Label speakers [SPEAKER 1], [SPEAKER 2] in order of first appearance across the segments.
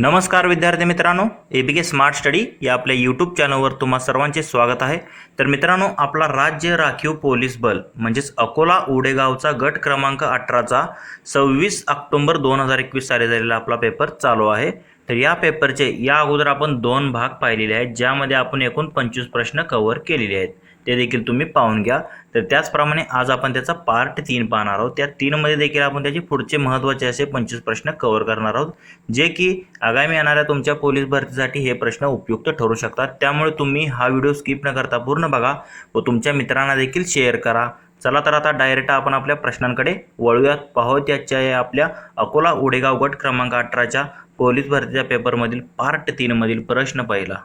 [SPEAKER 1] नमस्कार विद्यार्थी मित्रांनो ए बी के स्मार्ट स्टडी या आपल्या यूट्यूब चॅनलवर तुम्हा सर्वांचे स्वागत आहे. तर मित्रांनो आपला राज्य राखीव पोलीस बल म्हणजेच अकोला उडेगावचा गट क्रमांक अठराचा सव्वीस ऑक्टोबर दोन हजार एकवीस साली झालेला आपला पेपर चालू आहे. तर या पेपरचे या अगोदर आपण दोन भाग पाहिलेले आहेत ज्यामध्ये आपण एकूण पंचवीस प्रश्न कव्हर केलेले आहेत. ते देखील तुम्ही पाहून घ्या. तर त्याचप्रमाणे आज आपण त्याचा पार्ट तीन पाहणार आहोत. त्या तीनमध्ये देखील आपण त्याचे पुढचे महत्त्वाचे असे पंचवीस प्रश्न कव्हर करणार आहोत. जे की आगामी येणाऱ्या तुमच्या पोलीस भरतीसाठी हे प्रश्न उपयुक्त ठरू शकतात. त्यामुळे तुम्ही हा व्हिडिओ स्किप न करता पूर्ण बघा व तुमच्या मित्रांना देखील शेअर करा. चला तर आता डायरेक्ट आपण आपल्या प्रश्नांकडे वळूयात. पाहूयात याच्या आपल्या अकोला उडेगाव गट क्रमांक अठराच्या पोलीस भरतीच्या पेपरमधील पार्ट तीनमधील प्रश्न पहिला.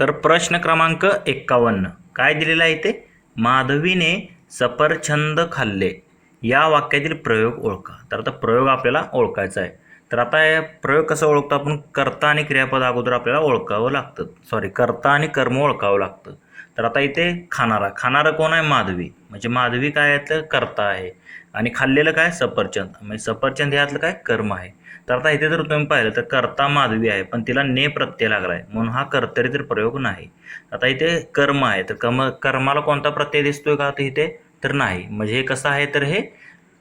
[SPEAKER 1] तर प्रश्न क्रमांक एक्कावन्न. काय दिलेलं आहे ते माधवीने सफरचंद खाल्ले. या वाक्यातील प्रयोग ओळखा. तर आता प्रयोग आपल्याला ओळखायचा आहे. तर आता हे प्रयोग कसं ओळखतो आपण? कर्ता आणि क्रियापद अगोदर आपल्याला ओळखावं लागतं. सॉरी कर्ता आणि कर्म ओळखावं लागतं. तर आता इथे खाणारा. खाणारा कोण आहे? माधवी. म्हणजे माधवी काय यातलं कर्ता आहे. आणि खाल्लेलं काय? सफरचंद. म्हणजे सफरचंद ह्यातलं काय? कर्म आहे. तर आता इथे जर तुम्ही पाहिलं तर कर्ता माधवी आहे पण तिला ने प्रत्यय लागला आहे म्हणून हा कर्तरी तर प्रयोग नाही. आता इथे कर्म आहे तर कर्म कर्माला कोणता प्रत्यय दिसतोय का? तर इथे तर नाही. म्हणजे हे कसं आहे? तर हे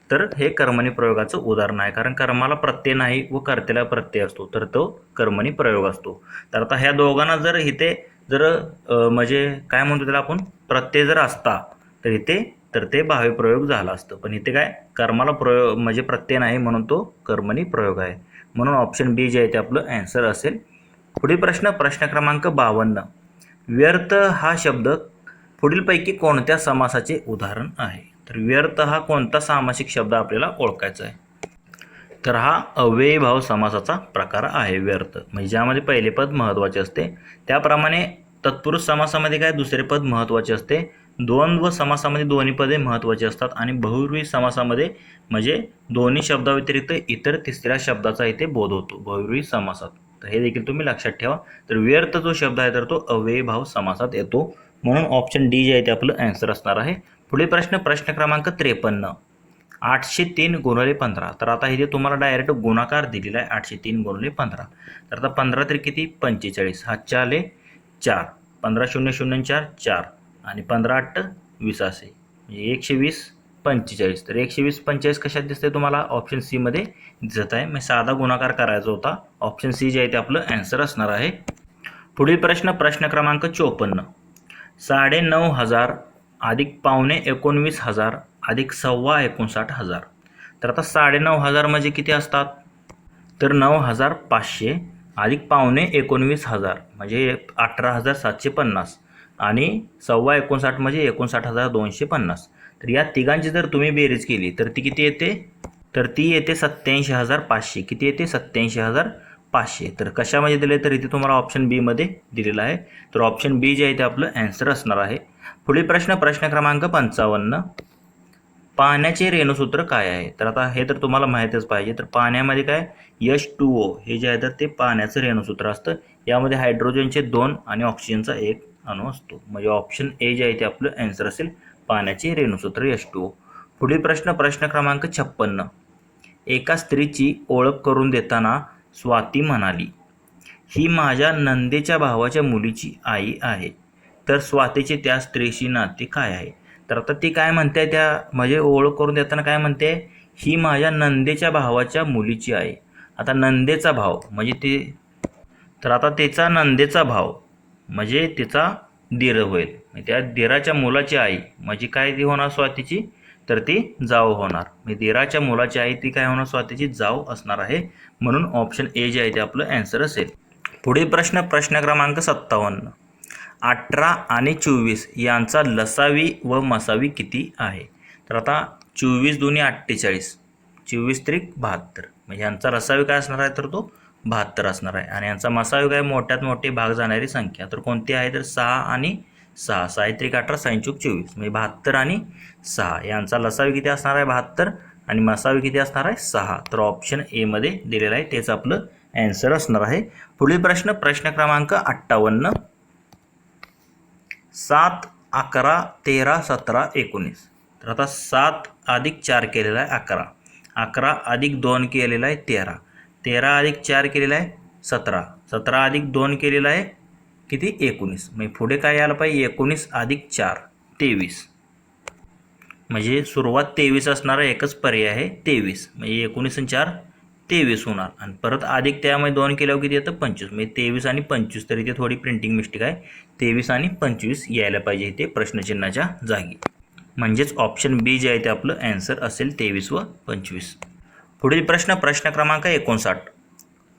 [SPEAKER 1] तर हे कर्मणी प्रयोगाचं उदाहरण आहे. कारण कर्माला प्रत्यय नाही व कर्त्याला प्रत्यय असतो. तर तो कर्मणी प्रयोग असतो. तर आता ह्या दोघांना जर इथे जर म्हणजे काय म्हणतो त्याला आपण? प्रत्यय जर असता तर इथे तर ते भावे प्रयोग झाला असतं. पण इथे काय? कर्माला प्रयोग म्हणजे प्रत्यय नाही म्हणून तो कर्मणी प्रयोग आहे. म्हणून ऑप्शन बी जे आहे ते आपलं ॲन्सर असेल. पुढील प्रश्न प्रश्न क्रमांक बावन्न. व्यर्थ हा शब्द पुढीलपैकी कोणत्या समासाचे उदाहरण आहे? तर व्यर्थ हा कोणता सामासिक शब्द आपल्याला ओळखायचा आहे? तर हा अव्ययभाव समासाचा प्रकार आहे व्यर्थ. म्हणजे ज्यामध्ये पहिले पद महत्त्वाचे असते. त्याप्रमाणे तत्पुरुष समासामध्ये काय? दुसरे पद महत्त्वाचे असते. द्वंद्व समासामध्ये दोन्ही पदे महत्त्वाची असतात आणि बहुव्रीही समासामध्ये म्हणजे दोन्ही शब्दाव्यतिरिक्त इतर तिसऱ्या शब्दाचा इथे बोध होतो बहुव्रीही समासात. तर हे देखील तुम्ही लक्षात ठेवा. तर व्यर्थ जो शब्द आहे तर तो अव्ययभाव समासात येतो. म्हणून ऑप्शन डी जे आहे ते आपलं ॲन्सर असणार आहे. पुढील प्रश्न प्रश्न क्रमांक त्रेपन्न. आठशे तीन गुणले पंधरा. तर आता इथे तुम्हाला डायरेक्ट गुणाकार दिलेला आहे आठशे तीन गुणवले पंधरा. तर आता पंधरा तरी किती? पंचेचाळीस. हा आले चार. पंधरा शून्य शून्य चार चार. आणि पंधरा अठ्ठ वीस असे. म्हणजे एकशे वीस पंचेचाळीस. तर एकशे वीस पंचेचाळीस कशात दिसते तुम्हाला? ऑप्शन सीमध्ये दिसत आहे. मग साधा गुणाकार करायचा होता. ऑप्शन सी जे आहे ते आपलं ॲन्सर असणार आहे. पुढील प्रश्न प्रश्न क्रमांक चोपन्न. साडे नऊ हजार अधिक पावणे एकोणवीस हजार अधिक सव्वा एकोणसाठ हजार. तर आता साडे नऊ हजार म्हणजे किती असतात? तर नऊ हजार पाचशे अधिक पावणे एकोणवीस हजार म्हणजे अठरा हजार सातशे पन्नास. आणि सव्वा एकोणसाठ म्हणजे एकोणसाठ हजार दोनशे पन्नास. तर या तिघांची जर तुम्ही बेरीज केली तर ती किती येते? तर ती येते सत्याऐंशी हजार पाचशे. किती येते? सत्याऐंशी हजार पाचशे. तर कशामध्ये दिले? तर इथे तुम्हाला ऑप्शन बीमध्ये दिलेलं आहे. तर ऑप्शन बी जे आहे ते आपलं ॲन्सर असणार आहे. पुढील प्रश्न प्रश्न क्रमांक पंचावन्न. पाण्याचे रेणुसूत्र काय आहे? तर आता हे तर तुम्हाला माहीतच पाहिजे. तर पाण्यामध्ये काय? यश टू ओ हे जे आहे तर ते पाण्याचं रेणूसूत्र असतं. यामध्ये हायड्रोजनचे दोन आणि ऑक्सिजनचा एक अणू असतो. म्हणजे ऑप्शन ए जे आहे ते आपलं ॲन्सर असेल पाण्याचे रेणुसूत्र यश टू ओ पुढील प्रश्न प्रश्न क्रमांक छप्पन्न. एका स्त्रीची ओळख करून देताना स्वाती म्हणाली ही माझ्या नंदेच्या भावाच्या मुलीची आई आहे. तर स्वातीचे त्या स्त्रीशी नाते काय आहे? तर आता ती काय म्हणते त्या म्हणजे ओळख करून देताना काय म्हणते ही माझ्या नंदेच्या भावाच्या मुलीची आहे आता नंदेचा भाव म्हणजे ते तर आता त्याचा नंदेचा भाव म्हणजे तिचा दीर होईल. म्हणजे त्या दिराच्या मुलाची आई म्हणजे काय ती होणार स्वातीची? तर ती जाव होणार. म्हणजे दिराच्या मुलाची आई ती काय होणार स्वातीची? जाव असणार आहे. म्हणून ऑप्शन ए जे आहे ते आपलं ॲन्सर असेल. पुढील प्रश्न प्रश्न क्रमांक सत्तावन्न. अठरा आणि चोवीस यांचा लसावी व मसावी किती आहे? तर आता चोवीस दोन्ही अठ्ठेचाळीस. चोवीस त्रिक बहात्तर. म्हणजे यांचा लसावी काय असणार आहे तर तो बहात्तर असणार आहे. आणि यांचा मसायोग आहे मोठ्यात मोठी भाग जाणारी संख्या. तर कोणती आहे तर सहा आणि सहा. सहा त्रिक अठरा सायंचूक चोवीस. म्हणजे बहात्तर आणि सहा. यांचा लसावी किती असणार आहे? बहात्तर. आणि मसावी किती असणार आहे? सहा. तर ऑप्शन एमध्ये दिलेलं आहे. तेच आपलं ॲन्सर असणार आहे. पुढील प्रश्न प्रश्न क्रमांक अठ्ठावन्न. सात अकरा तेरा सतरा एकोणीस. तर आता सात अधिक चार केलेला आहे अकरा. अकरा अधिक दोन केलेला आहे तेरा. तेरा अधिक चार केलेला आहे सतरा. सतरा अधिक दोन केलेलं आहे किती? एकोणीस. म्हणजे पुढे काय यायला पाहिजे? एकोणीस अधिक चार तेवीस. म्हणजे सुरुवात तेवीस असणारा एकच पर्याय आहे तेवीस. म्हणजे एकोणीस आणि चार तेवीस होणार. आणि परत अधिक त्यामध्ये दोन केल्यावर किती येतं? पंचवीस. म्हणजे तेवीस आणि पंचवीस तरी इथे थोडी प्रिंटिंग मिस्टेक आहे. तेवीस आणि पंचवीस यायला पाहिजे इथे प्रश्नचिन्हाच्या जागी. म्हणजेच ऑप्शन बी जे आहे ते आपलं ॲन्सर असेल तेवीस व पंचवीस. पुढील प्रश्न प्रश्न क्रमांक एकोणसाठ.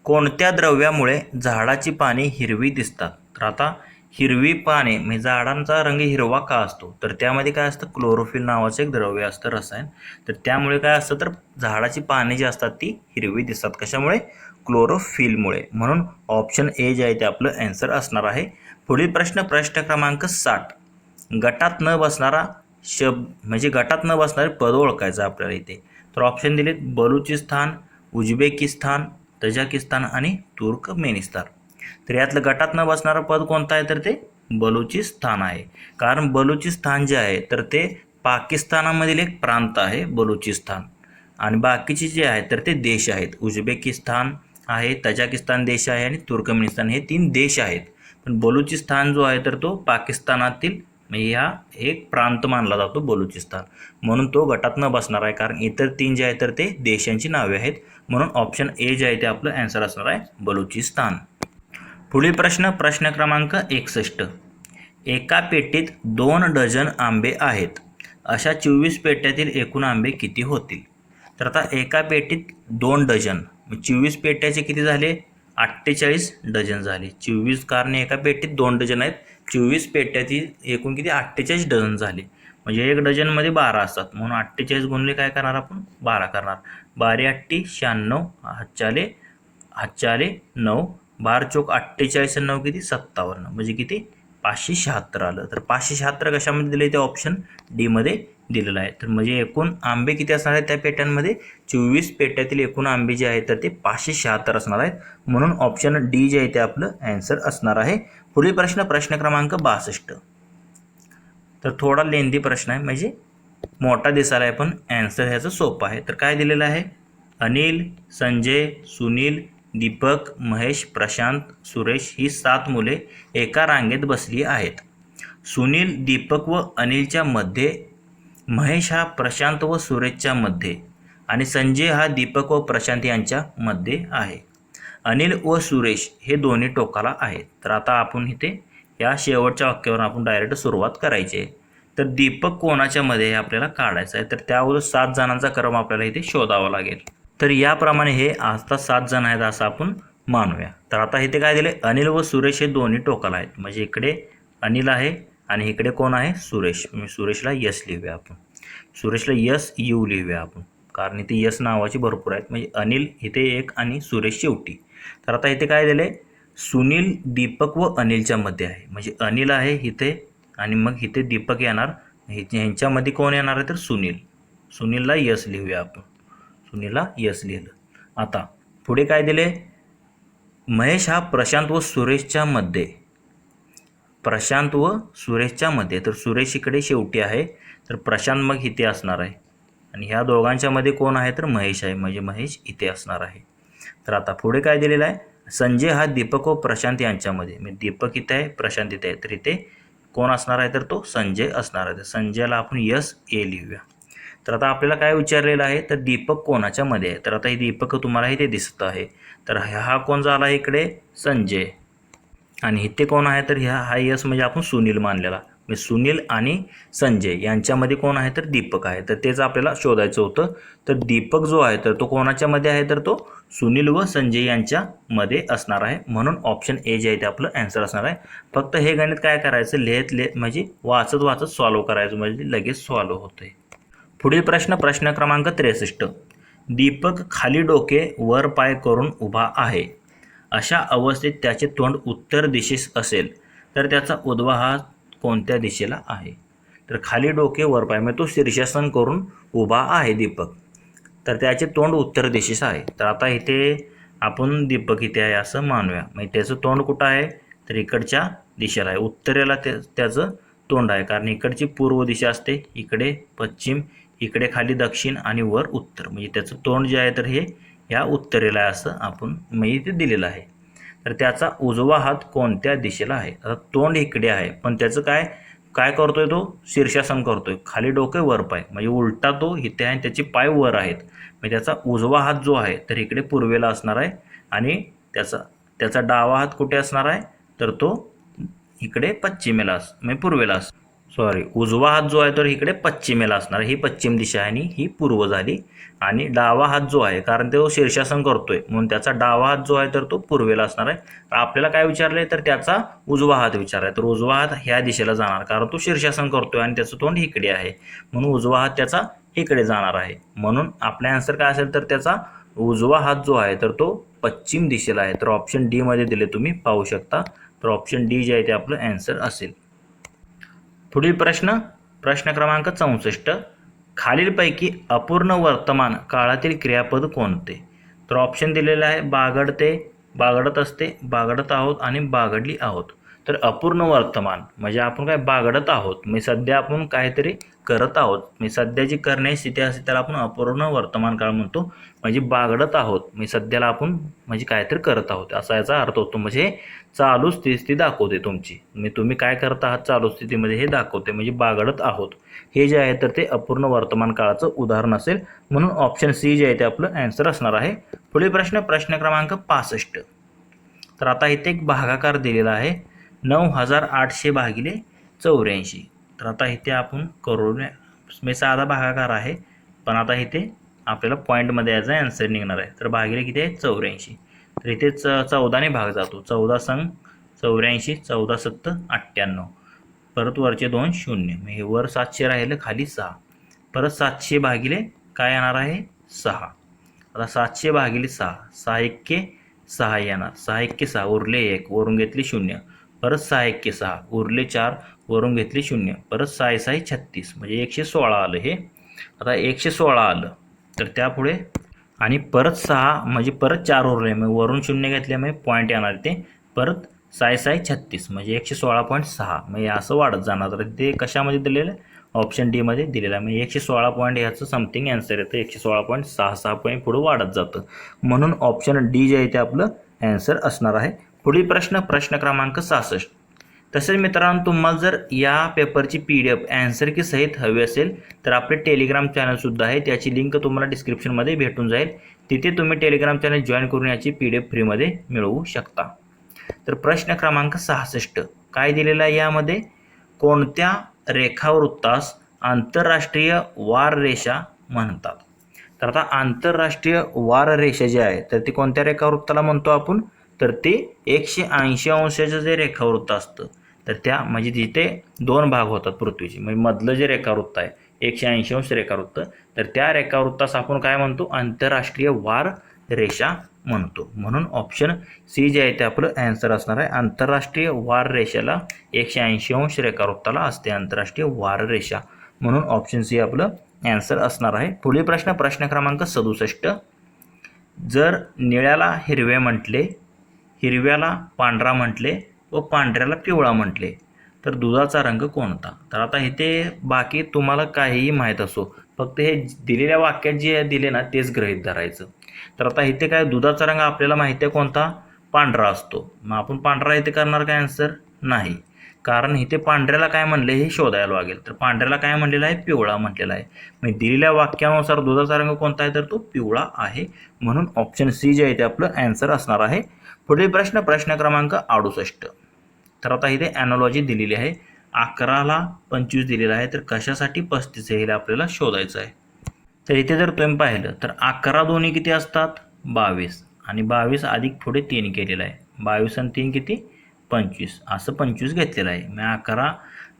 [SPEAKER 1] कोणत्या द्रव्यामुळे झाडाची पाने हिरवी दिसतात? तर आता हिरवी पाने म्हणजे झाडांचा रंग हिरवा का असतो? तर त्यामध्ये काय असतं? क्लोरोफिल नावाचं एक द्रव्य असतं रसायन. तर त्यामुळे काय असतं? तर झाडाची पाने जी असतात ती हिरवी दिसतात. कशामुळे? क्लोरोफिलमुळे म्हणून ऑप्शन ए जे आहे ते आपलं ॲन्सर असणार आहे. पुढील प्रश्न प्रश्न क्रमांक साठ. गटात न बसणारा शब्द म्हणजे गटात न बसणारे पद ओळखायचं आपल्याला इथे. तर ऑप्शन दिलेत बलुचिस्तान उझबेकिस्तान तजाकिस्तान आणि तुर्कमेनिस्तान. तर यातलं गटात न बसणारं पद कोणतं आहे? तर ते बलुचिस्तान आहे. कारण बलुचिस्तान जे आहे तर ते पाकिस्तानामधील एक प्रांत आहे बलुचिस्तान. आणि बाकीचे जे आहेत तर ते देश आहेत. उझबेकिस्तान आहे तजाकिस्तान देश आहे आणि तुर्कमेनिस्तान हे तीन देश आहेत. पण बलुचिस्तान जो आहे तर तो पाकिस्तानातील म्हणजे ह्या एक प्रांत मानला जातो बलुचिस्तान. म्हणून तो गटात न बसणार आहे कारण इतर तीन जे आहे तर ते देशांची नावे आहेत. म्हणून ऑप्शन ए जे आहे ते आपलं ॲन्सर असणार आहे बलुचिस्तान. पुढील प्रश्न प्रश्न क्रमांक एकसष्ट. एका पेटीत दोन डझन आंबे आहेत. अशा चोवीस पेट्यातील एकूण आंबे किती होतील? तर आता एका पेटीत दोन डझन. चोवीस पेट्याचे किती झाले? अठ्ठेचाळीस डझन झाले. चोवीस कारणे एका पेटीत दोन डझन आहेत. चोवीस पेट्यातील एकूण किती? अठ्ठेचाळीस डझन झाले. म्हणजे एक डझनमध्ये बारा असतात. म्हणून अठ्ठेचाळीस गुणले काय करणार आपण? बारा करणार. बारे अठ्ठी शहाण्णव हातचाले हातचाले नऊ. बार चोक अठ्ठेचाळीस नऊ किती? सत्तावन्न. म्हणजे किती? पाचशे शहात्तर आलं. तर पाचशे शहात्तर कशामध्ये दिलं आहे ते ऑप्शन डीमध्ये दिलेलं आहे. तर म्हणजे एकूण आंबे किती असणार आहेत त्या पेट्यांमध्ये? चोवीस पेट्यातील एकूण आंबे जे आहेत तर ते पाचशे शहात्तर असणार आहेत. म्हणून ऑप्शन डी जे आहे ते आपलं ॲन्सर असणार आहे. पुढील प्रश्न प्रश्न क्रमांक बासष्ट. तर थोडा लेंदी प्रश्न आहे म्हणजे मोठा दिसायला आहे पण ॲन्सर ह्याचं सोपं आहे. तर काय दिलेलं आहे? अनिल संजय सुनील दीपक महेश प्रशांत सुरेश ही सात मुले एका रांगेत बसली आहेत. सुनील दीपक व अनिलच्या मध्ये महेश हा प्रशांत व सुरेशच्या मध्ये आणि संजय हा दीपक व प्रशांत यांच्या मध्ये आहे. अनिल व सुरेश हे दोन्ही टोकाला आहेत. तर आता आपण इथे या शेवटच्या वाक्यावर आपण डायरेक्ट सुरुवात करायची आहे. तर दीपक कोणाच्या मध्ये हे आपल्याला काढायचं आहे? तर त्यावर सात जणांचा क्रम आपल्याला इथे शोधावा लागेल. तर याप्रमाणे हे आता सात जण आहेत असं आपण मानूया. तर आता इथे काय दिले अनिल व सुरेश हे दोन्ही टोकाला आहेत. म्हणजे इकडे अनिल आहे आणि इकडे कोण आहे? सुरेश. मी सुरेशला यस लिहूया आपण. सुरेशला यस यू लिहूया आपण. कारण इथे यस नावाची भरपूर आहेत. म्हणजे अनिल इथे एक आणि सुरेश शेवटी. तर आता इथे काय दिले सुनील दीपक व अनिलच्या मध्ये आहे. म्हणजे अनिल आहे इथे आणि मग इथे दीपक येणार. ह्यांच्यामध्ये कोण येणार आहे तर सुनील. सुनीलला यस लिहूया आपण. सुनीलला यस लिहिलं. आता पुढे काय दिले? महेश हा प्रशांत व सुरेशच्या मध्ये. प्रशांत व सुरेशच्या मध्ये. तर सुरेश इकडे शेवटी आहे. तर प्रशांत मग इथे असणार आहे. आणि ह्या दोघांच्या मध्ये कोण आहे? तर महेश आहे. म्हणजे महेश इथे असणार आहे. तर आता पुढे काय दिलेलं आहे? संजय हा दीपक व प्रशांत यांच्यामध्ये म्हणजे दीपक इथे आहे प्रशांत इथे आहे. तर इथे कोण असणार आहे? तर तो संजय असणार आहे. तर संजयला आपण यस ए लिहूया. तर आता आपल्याला काय विचारलेलं आहे? तर दीपक कोणाच्या मध्ये आहे? तर आता हे दीपक तुम्हाला इथे दिसत आहे. तर हा हा कोण झाला इकडे? संजय. आणि इथे कोण आहे तर ह्या हा यस म्हणजे आपण सुनील मानलेला. म्हणजे सुनील आणि संजय यांच्यामध्ये कोण आहे तर दीपक आहे. तर तेच आपल्याला शोधायचं होतं. तर दीपक जो आहे तर तो कोणाच्यामध्ये आहे तर तो सुनील व संजय यांच्यामध्ये असणार आहे. म्हणून ऑप्शन ए जे आहे ते आपलं ॲन्सर असणार आहे. फक्त हे गणित काय करायचं? लिहित लिहित म्हणजे वाचत वाचत सॉल्व करायचं म्हणजे लगेच सॉल्व होतं पुढील प्रश्न प्रश्न क्रमांक त्रेसष्ट. दीपक खाली डोके वर पाय करून उभा आहे. अशा अवस्थेत त्याचे तोंड उत्तर दिशेस असेल तर त्याचा उद्वा हा कोणत्या दिशेला आहे? तर खाली डोके वर पाय म्हणजे तो शीर्षासन करून उभा आहे दीपक. तर त्याचे तोंड उत्तर दिशेस आहे. तर आता इथे आपण दीपक इथे आहे असं मानूया. म्हणजे त्याचं तोंड कुठं आहे? तर इकडच्या दिशेला आहे. उत्तरेला त्या त्याचं तोंड आहे. कारण इकडची पूर्व दिशा असते इकडे पश्चिम इकडे खाली दक्षिण आणि वर उत्तर. म्हणजे त्याचं तोंड जे आहे तर हे या उत्तरेला असं आपण म्हणजे इथे दिलेलं आहे. तर त्याचा उजवा हात कोणत्या दिशेला आहे? आता तोंड इकडे आहे पण त्याचं काय? काय करतोय तो? शीर्षासन करतोय. खाली डोके वर पाय. म्हणजे उलटा तो इथे आहे आणि त्याचे पाय वर आहेत. म्हणजे त्याचा उजवा हात जो आहे तर इकडे पूर्वेला असणार आहे आणि त्याचा त्याचा डावा हात कुठे असणार आहे? तर तो इकडे पश्चिमेला अस म्हणजे पूर्वेला अस सॉरी उजवा हात जो आहे तर इकडे पश्चिमेला असणार ही पश्चिम दिशा आहे आणि ही पूर्व झाली आणि डावा हात जो आहे कारण तो शीर्षासन करतोय म्हणून त्याचा डावा हात जो आहे तर तो पूर्वेला असणार आहे. तर आपल्याला काय विचारलंय तर त्याचा उजवा हात विचारलाय तर उजवा हात ह्या दिशेला जाणार कारण तो शीर्षासन करतोय आणि त्याचं तोंड इकडे आहे. म्हणून उजवा हात त्याचा इकडे जाणार आहे. म्हणून आपला आन्सर काय असेल तर त्याचा उजवा हात जो आहे तर तो पश्चिम दिशेला आहे. तर ऑप्शन डी मध्ये दिले तुम्ही पाहू शकता. तर ऑप्शन डी जे आहे ते आपलं आन्सर असेल. पुढील प्रश्न प्रश्न क्रमांक चौसष्ट. खालीलपैकी अपूर्ण वर्तमान काळातील क्रियापद कोणते? तर ऑप्शन दिलेलं आहे बागडते बागडत असते बागडत आहोत आणि बागडली आहोत. तर अपूर्ण वर्तमान म्हणजे आपण काय बागडत आहोत मी सध्या आपण काहीतरी करत आहोत मी सध्या जी करण्याची स्थिती असते त्याला आपण अपूर्ण वर्तमान काळ म्हणतो. म्हणजे बागडत आहोत मी सध्याला आपण म्हणजे काहीतरी करत आहोत असा याचा अर्थ होतो. म्हणजे चालू स्थिती दाखवते तुमची. म्हणजे तुम्ही काय करत आहात चालू स्थितीमध्ये हे दाखवते. म्हणजे बागडत आहोत. हे जे आहे तर ते अपूर्ण वर्तमान काळाचं उदाहरण असेल. म्हणून ऑप्शन सी जे आहे ते आपलं ॲन्सर असणार आहे. पुढील प्रश्न प्रश्न क्रमांक पासष्ट. तर आता इथे एक भागाकार दिलेला आहे. नऊ हजार आठशे भागिले चौऱ्याऐंशी. तर आता इथे आपण करून मे साधा भागाकार आहे पण आता इथे आपल्याला पॉईंटमध्ये याचा आन्सर निघणार आहे. तर भागिले किती आहे? चौऱ्याऐंशी. तर इथे च चौदाने भाग जातो. चौदा संघ चौऱ्याऐंशी चौदा सत्त अठ्ठ्याण्णव. परत वरचे दोन शून्य. म्हणजे वर सातशे राहिलं खाली सहा. परत सातशे भागिले काय येणार आहे? सहा. आता सातशे भागिले सहा. सहा एक्के सहा येणार. सहा एक्के सहा. उरले एक. वरून घेतले शून्य. परत सहा एक्के सहा. उरले चार वरून घेतले शून्य. परत सहा सहा छत्तीस. म्हणजे एकशे सोळा आलं हे. आता एकशे सोळा आलं. तर त्यापुढे आणि परत सहा म्हणजे परत चार उरले. मग वरून शून्य घेतल्यामुळे पॉईंट येणार ते. परत साय साय छत्तीस. म्हणजे एकशे सोळा पॉईंट सहा. म्हणजे असं वाढत जाणार. तर ते कशामध्ये दिलेलं आहे? ऑप्शन डीमध्ये दिलेलं आहे. म्हणजे एकशे सोळा पॉईंट ह्याचं समथिंग ॲन्सर येतं. एकशे सोळा पॉईंट सहा सहा पॉईंट पुढं वाढत जातं. म्हणून ऑप्शन डी जे आहे ते आपलं ॲन्सर असणार आहे. पुढील प्रश्न प्रश्न क्रमांक सहासष्ट. तसेच मित्रांनो तुम्हाला जर या पेपरची P D F answer key सहित हवी असेल तर आपले टेलिग्राम चॅनलसुद्धा आहे. त्याची लिंक तुम्हाला डिस्क्रिप्शनमध्ये भेटून जाईल. तिथे तुम्ही टेलिग्राम चॅनल जॉईन करून याची पी डी एफ फ्रीमध्ये मिळवू शकता. तर प्रश्न क्रमांक सहासष्ट. काय दिलेलं आहे यामध्ये? कोणत्या रेखावृत्तास आंतरराष्ट्रीय वार रेषा म्हणतात? तर आता आंतरराष्ट्रीय वार रेषा जे आहे तर ती कोणत्या रेखावृत्ताला म्हणतो आपण? तर ते एकशे ऐंशी अंशाचं जे रेखावृत्त असतं तर त्या म्हणजे तिथे दोन भाग होतात पृथ्वीचे. म्हणजे मधलं जे रेखावृत्त आहे एकशे ऐंशी अंश रेखावृत्त तर त्या रेखावृत्तास आपण काय म्हणतो? आंतरराष्ट्रीय वार रेषा म्हणतो. म्हणून ऑप्शन सी जे आहे ते आपलं ॲन्सर असणार आहे. आंतरराष्ट्रीय वार रेषेला एकशे ऐंशी अंश रेखावृत्ताला असते आंतरराष्ट्रीय वार रेषा. म्हणून ऑप्शन सी आपलं ॲन्सर असणार आहे. पुढील प्रश्न प्रश्न क्रमांक सदुसष्ट. जर निळ्याला हिरवे म्हटले हिरव्याला पांढरा म्हटले व पांढऱ्याला पिवळा म्हटले. तर दुधाचा रंग कोणता तर आता इथे बाकी तुम्हाला काहीही माहीत असो. फक्त हे दिलेल्या वाक्यात जे दिले ना तेच ग्रहित धरायचं. तर आता इथे काय दुधाचा रंग आपल्याला माहिती आहे कोणता? पांढरा असतो. मग आपण पांढरा इथे करणार काय आन्सर नाही. कारण इथे पांढऱ्याला काय म्हणले हे शोधायला लागेल. तर पांढऱ्याला काय म्हणलेलं आहे? पिवळा म्हटलेला आहे. म्हणजे दिलेल्या वाक्यानुसार दुधाचा रंग कोणता आहे? तर तो पिवळा आहे. म्हणून ऑप्शन सी जे आहे ते आपलं ॲन्सर असणार आहे. पुढील प्रश्न प्रश्न क्रमांक अडुसष्ट. तर आता इथे ॲनॉलॉजी दिलेली आहे. अकराला पंचवीस दिलेला आहे तर कशासाठी पस्तीस हे आपल्याला शोधायचं आहे. तर इथे जर तुम्ही पाहिलं तर अकरा दोन्ही किती असतात? बावीस. आणि बावीस अधिक पुढे तीन केलेलं आहे. बावीस आणि तीन किती? पंचवीस. असं पंचवीस घेतलेलं आहे. मी अकरा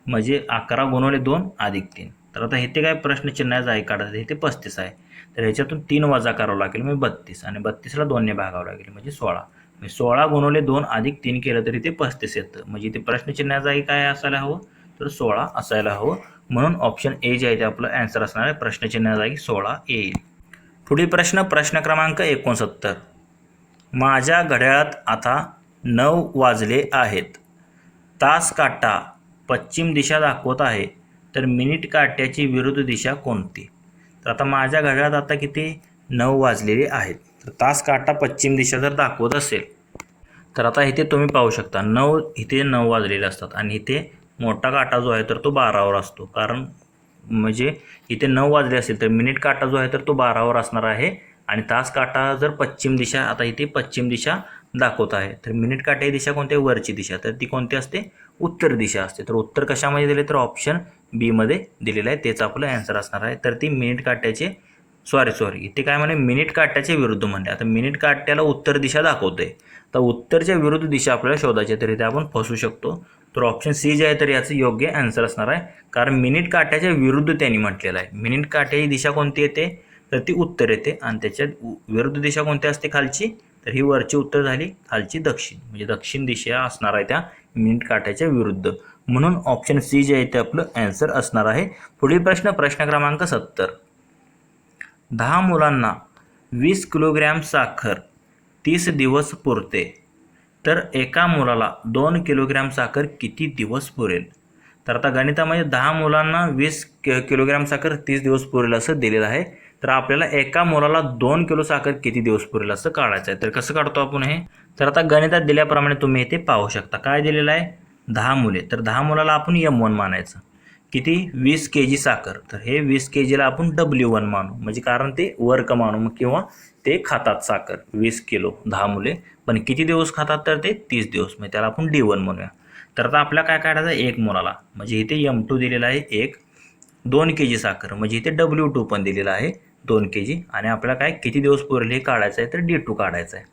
[SPEAKER 1] म्हणजे अकरा गुणवले दोन अधिक तीन. तर आता इथे काय प्रश्नचिन्हाचं आहे काढायचं? इथे पस्तीस आहे. तर ह्याच्यातून तीन वजा करावं लागेल म्हणजे बत्तीस. आणि बत्तीसला दोनने भागावं लागेल म्हणजे सोळा. सोळा गुणवले दोन अधिक तीन केलं तरी ते पस्तीस येतं. म्हणजे इथे प्रश्नचिन्हाचं काय असायला हवं? तर सोळा असायला हवं. म्हणून ऑप्शन ए जे आहे ते आपलं ॲन्सर असणार आहे. प्रश्नचिन्हाजागी सोळा ए पुढील प्रश्न प्रश्न क्रमांक एकोणसत्तर. माझ्या घड्याळात आता नऊ वाजले आहेत. तास काटा पश्चिम दिशा दाखवत आहे. तर मिनिट काट्याची विरुद्ध दिशा कोणती? तर आता माझ्या घड्याळात आता किती? नऊ वाजलेले आहेत. तर तास काटा पश्चिम दिशा जर दाखवत असेल तर आता इथे तुम्ही पाहू शकता नऊ इथे नऊ वाजलेले असतात आणि इथे मोठा काटा जो आहे तर तो बारावर असतो. कारण म्हणजे इथे नऊ वाजले असेल तर मिनिट काटा जो आहे तर तो बारावर असणार आहे आणि तास काटा जर पश्चिम दिशा आता इथे पश्चिम दिशा दाखवत आहे तर मिनिट काट्याची दिशा कोणती आहे? वरची दिशा. तर ती कोणती असते? उत्तर दिशा असते. तर उत्तर कशामध्ये दिले? तर ऑप्शन बीमध्ये दिलेलं आहे. तेच आपलं ॲन्सर असणार आहे. तर ती मिनिट काट्याचे सॉरी सॉरी इथे काय म्हणे मिनिट काट्याच्या विरुद्ध म्हणले आता मिनिट काट्याला उत्तर दिशा दाखवते तर उत्तरच्या विरुद्ध दिशा आपल्याला शोधायची तर इथे आपण फसू शकतो. तर ऑप्शन सी जे आहे तर याचं योग्य आन्सर असणार आहे. कारण मिनिट काट्याच्या विरुद्ध त्यांनी म्हटलेलं आहे. मिनिट काट्याची दिशा कोणती येते? तर ती उत्तर येते. आणि त्याच्या उ- विरुद्ध दिशा कोणती असते? खालची. तर ही वरची उत्तर झाली. खालची दक्षिण. म्हणजे दक्षिण दिशा असणार आहे त्या मिनिट काट्याच्या विरुद्ध. म्हणून ऑप्शन सी जे आहे ते आपलं ॲन्सर असणार आहे. पुढील प्रश्न प्रश्न क्रमांक सत्तर. दहा मुलांना वीस किलोग्रॅम साखर तीस दिवस पुरते. तर एका मुलाला दोन किलोग्रॅम साखर किती दिवस पुरेल? तर आता गणितामध्ये दहा मुलांना वीस कि किलोग्रॅम साखर तीस दिवस पुरेल असं दिलेलं आहे. तर आपल्याला एका मुलाला दोन किलो साखर किती दिवस पुरेल असं काढायचं आहे. तर कसं काढतो आपण हे? तर आता गणितात दिल्याप्रमाणे तुम्ही इथे पाहू शकता. काय दिलेलं आहे? दहा मुले. तर दहा मुलाला आपण यम वन मानायचं. किती? वीस के जी साखर. तर हे वीस के जीला आपण डब्ल्यू वन मानू. म्हणजे कारण ते वर्क मानू मग किंवा ते खातात साखर. वीस किलो दहा मुले. पण किती दिवस खातात तर ते? तीस दिवस. म्हणजे त्याला आपण डी वन म्हणूया. तर आता आपल्याला काय काढायचं? आहे? एक मुलाला. म्हणजे इथे यम टू दिलेला आहे एक. दोन के जी साखर. म्हणजे इथे डब्ल्यू टू पण दिलेला आहे दोन के जी आणि आपल्याला काय? किती दिवस पुरेल हे काढायचं आहे तर डी टू काढायचं आहे.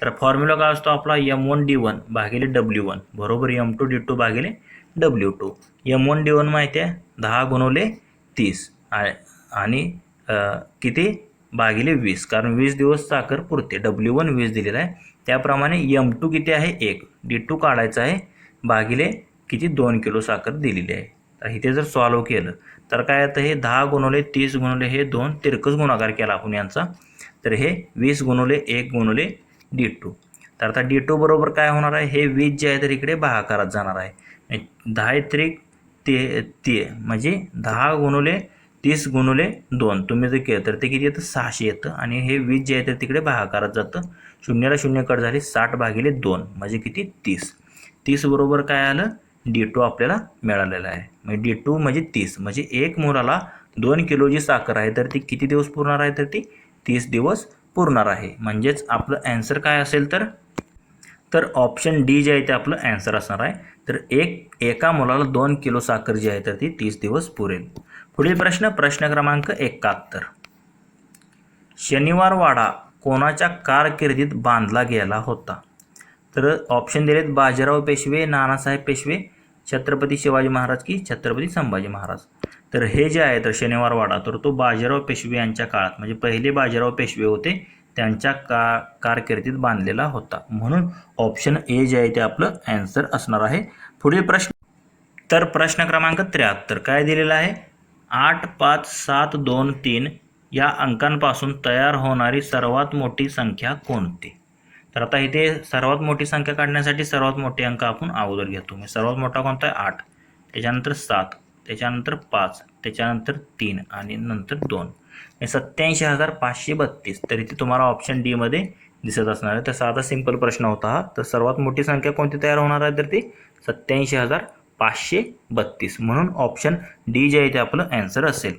[SPEAKER 1] तर फॉर्म्युला काय असतो आपला? यम वन डी वन भागिले डब्ल्यू वन बरोबर यम टू डी टू भागिले W two M one D one माहिती आहे? दहा गुणवले तीस. आणि किती? भागिले वीस. कारण वीस दिवस साखर पुरते. डब्ल्यू वन वीस दिलेला आहे. त्याप्रमाणे यम टू किती आहे? एक. डी टू काढायचं आहे. भागिले किती? दोन किलो साखर दिलेली आहे. तर इथे जर सॉल्व केलं तर काय आता हे दहा गुणवले तीस गुणवले हे दोन तिरकस गुणाकार केला आपण यांचा. तर हे वीस गुणवले एक गुणवले डी टू तर आता डी टू बरोबर काय होणार आहे? हे वीस जे आहे तर इकडे भागाकारात जाणार आहे. दहा त्रिक ते ते म्हणजे दहा गुणवले तीस गुणवले दोन. तुम्ही जर केलं तर ते किती येतं? सहाशे येतं. आणि हे वीस जे आहे तर तिकडे भागाकारात जातं. शून्याला शून्य कट झाली साठ भागिले दोन. म्हणजे किती? तीस. तीस बरोबर काय आलं? डी टू आपल्याला मिळालेलं आहे. म्हणजे डी टू म्हणजे तीस. म्हणजे एक मोराला दोन किलो जी साखर आहे तर ती किती दिवस पुरणार आहे? तर ती तीस दिवस पुरणार आहे. म्हणजेच आपलं ॲन्सर काय असेल तर? तर ऑप्शन डी जे आहे ते आपलं ॲन्सर असणार आहे. तर एक एका मुलाला दोन किलो साखर जी आहे तर ती तीस दिवस पुरेल. पुढील प्रश्न प्रश्न क्रमांक एकाहत्तर. शनिवार वाडा कोणाच्या कारकिर्दीत बांधला गेला होता? तर ऑप्शन दिलेत बाजीराव पेशवे नानासाहेब पेशवे छत्रपती शिवाजी महाराज की छत्रपती संभाजी महाराज. तर हे जे आहे तर शनिवार वाडा तर तो बाजीराव पेशवे यांच्या काळात म्हणजे पहिले बाजीराव पेशवे होते त्यांच्या का कारकिर्दीत बांधलेला होता. म्हणून ऑप्शन ए जे आहे ते आपलं ॲन्सर असणार आहे. पुढील प्रश्न. तर प्रश्न क्रमांक त्र्याहत्तर काय दिलेला आहे? आठ पाच सात दोन तीन या अंकांपासून तयार होणारी सर्वात मोठी संख्या कोणती? तर आता इथे सर्वात मोठी संख्या काढण्यासाठी सर्वात मोठे अंक आपण अगोदर घेतो. म्हणजे सर्वात मोठा कोणता आहे? आठ. त्याच्यानंतर सात. त्याच्यानंतर पाच. त्याच्यानंतर तीन आणि नंतर दोन. सत्याऐंशी हजार पाचशे बत्तीस. तर इथे तुम्हाला ऑप्शन डीमध्ये दिसत असणार आहे. तर साधा सिंपल प्रश्न होता हा. तर सर्वात मोठी संख्या कोणती तयार होणार आहे तर ती सत्याऐंशी हजार पाचशे बत्तीस. म्हणून ऑप्शन डी जे आहे ते आपलं ॲन्सर असेल.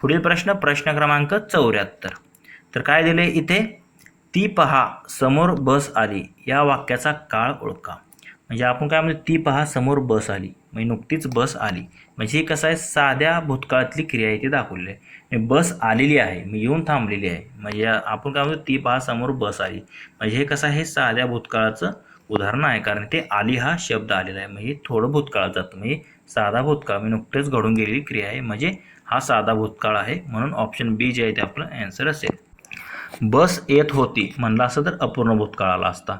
[SPEAKER 1] पुढील प्रश्न प्रश्न क्रमांक चौऱ्याहत्तर. तर काय दिले इथे? ती पहा समोर बस आली. या वाक्याचा काळ ओळखा. म्हणजे आपण काय म्हणतो ती पहा समोर बस आली. म्हणजे नुकतीच बस आली. म्हणजे हे कसं आहे साध्या भूतकाळातली क्रिया इथे दाखवलेली आहे. म्हणजे बस आलेली आहे मी येऊन थांबलेली आहे. म्हणजे आपण काय म्हणतो ती पहा समोर बस आली. म्हणजे हे कसं आहे हे साध्या भूतकाळाचं उदाहरण आहे कारण ते आली हा शब्द आलेला आहे. म्हणजे थोडं भूतकाळात जातं. म्हणजे साधा भूतकाळ म्हणजे नुकतेच घडून गेलेली क्रिया आहे. म्हणजे हा साधा भूतकाळ आहे म्हणून ऑप्शन बी जे आहे ते आपलं ॲन्सर असेल. बस येत होती म्हणलं असं तर अपूर्ण भूतकाळ आला असता.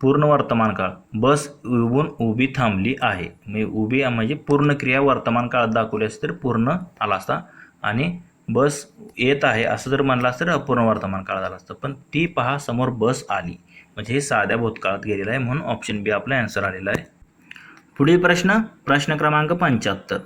[SPEAKER 1] पूर्ण वर्तमान काळ. बस उभून उभी थांबली आहे. म्हणजे उभी म्हणजे पूर्ण क्रिया वर्तमान काळात दाखवली असते तर पूर्ण आला असता. आणि बस येत आहे असं जर म्हणलं असतं तर अपूर्ण वर्तमान काळात झाला असतं. पण ती पहा समोर बस आली. म्हणजे हे साध्या भूतकाळात गेलेलं आहे म्हणून ऑप्शन बी आपला ॲन्सर आलेला आहे. पुढील प्रश्न प्रश्न क्रमांक पंच्याहत्तर.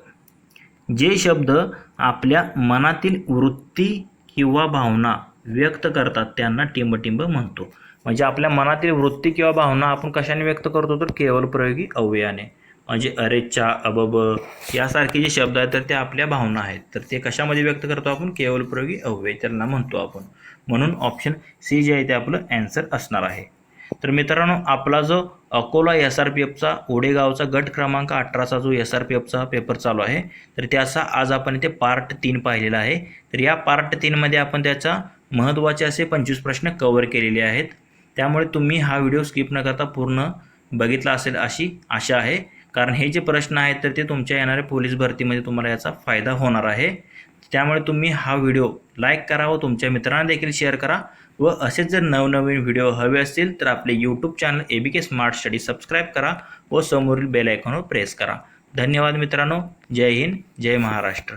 [SPEAKER 1] जे शब्द आपल्या मनातील वृत्ती किंवा भावना व्यक्त करतात त्यांना टिंबटिंब म्हणतो. म्हणजे आपल्या मनातील वृत्ती किंवा भावना आपण कशाने व्यक्त करतो तर केवळ प्रयोगी अव्ययाने. म्हणजे अरेच्छा अबब यासारखे जे शब्द आहेत तर ते आपल्या भावना आहेत. तर ते कशामध्ये व्यक्त करतो आपण? केवळ प्रयोगी अव्यय त्यांना म्हणतो आपण. म्हणून ऑप्शन सी जे आहे ते आपलं ॲन्सर असणार आहे. तर मित्रांनो आपला जो अकोला एस आर पी एफचा ओडेगावचा गट क्रमांक अठराचा जो एस आर पी एफचा पेपर चालू आहे तर त्याचा आज आपण इथे पार्ट तीन पाहिलेला आहे. तर या पार्ट तीनमध्ये आपण त्याचा महत्त्वाचे असे पंचवीस प्रश्न कवर केलेले आहेत. त्यामुळे तुम्ही हा व्हिडिओ स्किप न करता पूर्ण बघितला असेल अशी आशा आहे. कारण हे जे प्रश्न आहेत तर ते तुमच्या येणाऱ्या पोलीस भरतीमध्ये तुम्हाला याचा फायदा होणार आहे. त्यामुळे तुम्ही हा व्हिडिओ लाईक करा व तुमच्या मित्रांना देखील शेअर करा व असेच जर नवनवीन व्हिडिओ हवे असतील तर आपले YouTube channel A B K smart study subscribe करा व समोरील बेल आयकॉनवर प्रेस करा. धन्यवाद मित्रांनो. जय हिंद जय महाराष्ट्र.